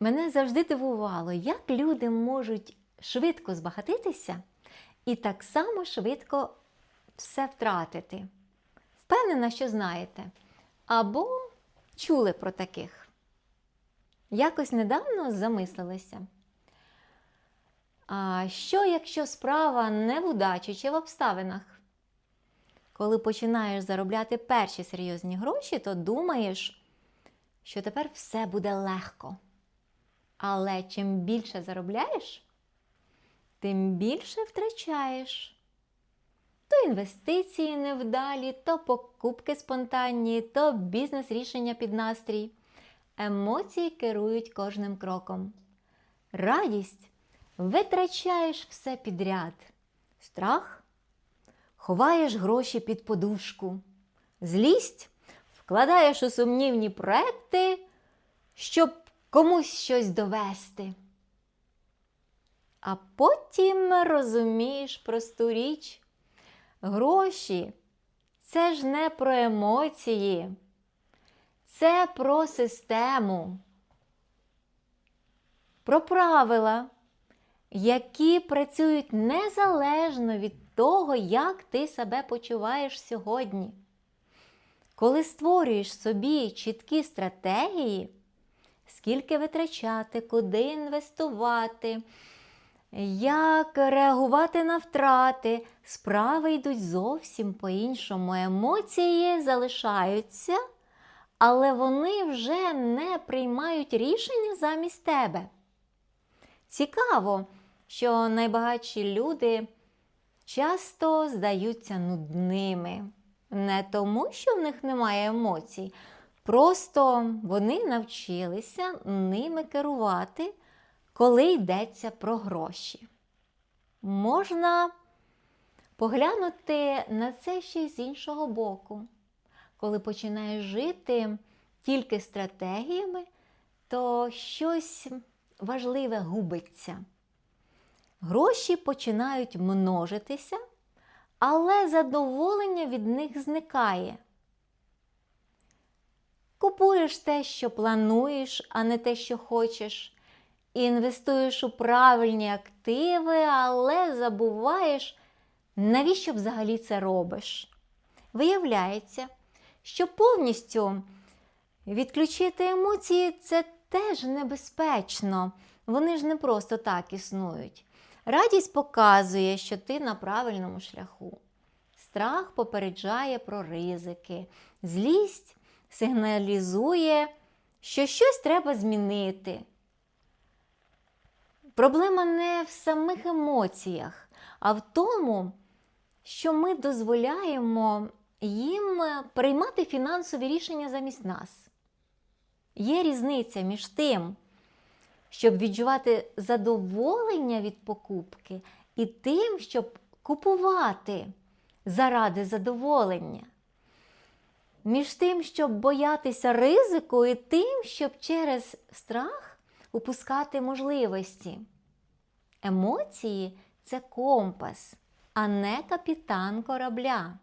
Мене завжди дивувало, як люди можуть швидко збагатитися і так само швидко все втратити. Впевнена, що знаєте. Або чули про таких. Якось недавно замислилися. А що, якщо справа не в удачі чи в обставинах? Коли починаєш заробляти перші серйозні гроші, то думаєш, що тепер все буде легко. Але чим більше заробляєш, тим більше втрачаєш. То інвестиції невдалі, то покупки спонтанні, то бізнес-рішення під настрій. Емоції керують кожним кроком. Радість витрачаєш все підряд. Страх ховаєш гроші під подушку. Злість вкладаєш у сумнівні проекти, щоб комусь щось довести. А потім розумієш просту річ. Гроші це ж не про емоції, це про систему, про правила, які працюють незалежно від того, як ти себе почуваєш сьогодні. Коли створюєш собі чіткі стратегії, скільки витрачати, куди інвестувати, як реагувати на втрати, справи йдуть зовсім по-іншому. Емоції залишаються, але вони вже не приймають рішення замість тебе. Цікаво, що найбагатші люди часто здаються нудними. Не тому, що в них немає емоцій, просто вони навчилися ними керувати, коли йдеться про гроші. Можна поглянути на це ще й з іншого боку. Коли починаєш жити тільки стратегіями, то щось важливе губиться. Гроші починають множитися, але задоволення від них зникає. Купуєш те, що плануєш, а не те, що хочеш. Інвестуєш у правильні активи, але забуваєш, навіщо взагалі це робиш. Виявляється, що повністю відключити емоції це теж небезпечно. Вони ж не просто так існують. Радість показує, що ти на правильному шляху. Страх попереджає про ризики. Злість сигналізує, що щось треба змінити. Проблема не в самих емоціях, а в тому, що ми дозволяємо їм приймати фінансові рішення замість нас. Є різниця між тим, щоб відчувати задоволення від покупки, і тим, щоб купувати заради задоволення. Між тим, щоб боятися ризику, і тим, щоб через страх упускати можливості. Емоції це компас, а не капітан корабля.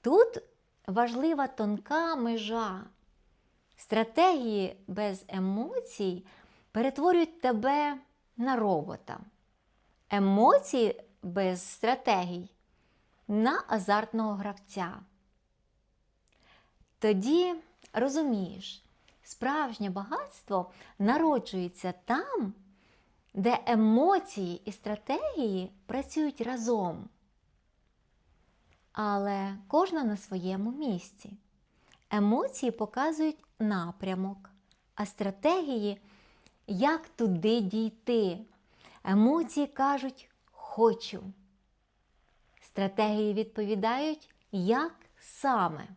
Тут важлива тонка межа. Стратегії без емоцій перетворюють тебе на робота. Емоції без стратегій на азартного гравця. Тоді розумієш, справжнє багатство народжується там, де емоції і стратегії працюють разом. Але кожна на своєму місці. Емоції показують напрямок, а стратегії як туди дійти. Емоції кажуть хочу. Стратегії відповідають, як саме.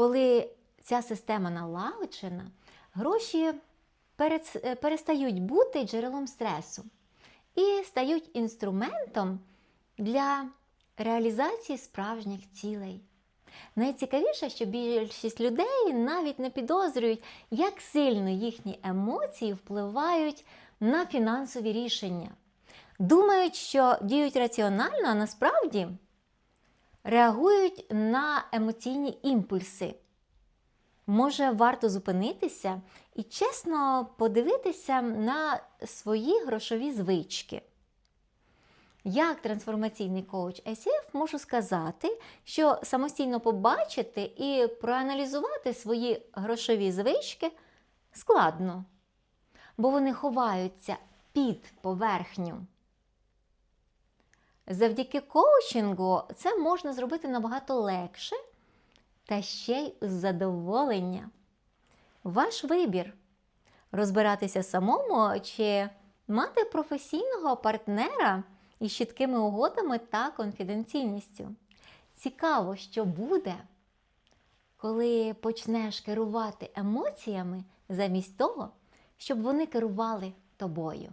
Коли ця система налагоджена, гроші перестають бути джерелом стресу і стають інструментом для реалізації справжніх цілей. Найцікавіше, що більшість людей навіть не підозрюють, як сильно їхні емоції впливають на фінансові рішення. Думають, що діють раціонально, а насправді реагують на емоційні імпульси. Може, варто зупинитися і чесно подивитися на свої грошові звички. Як трансформаційний коуч ICF можу сказати, що самостійно побачити і проаналізувати свої грошові звички складно, бо вони ховаються під поверхню. Завдяки коучингу це можна зробити набагато легше та ще й з задоволення. Ваш вибір розбиратися самому чи мати професійного партнера із чіткими угодами та конфіденційністю. Цікаво, що буде, коли почнеш керувати емоціями замість того, щоб вони керували тобою.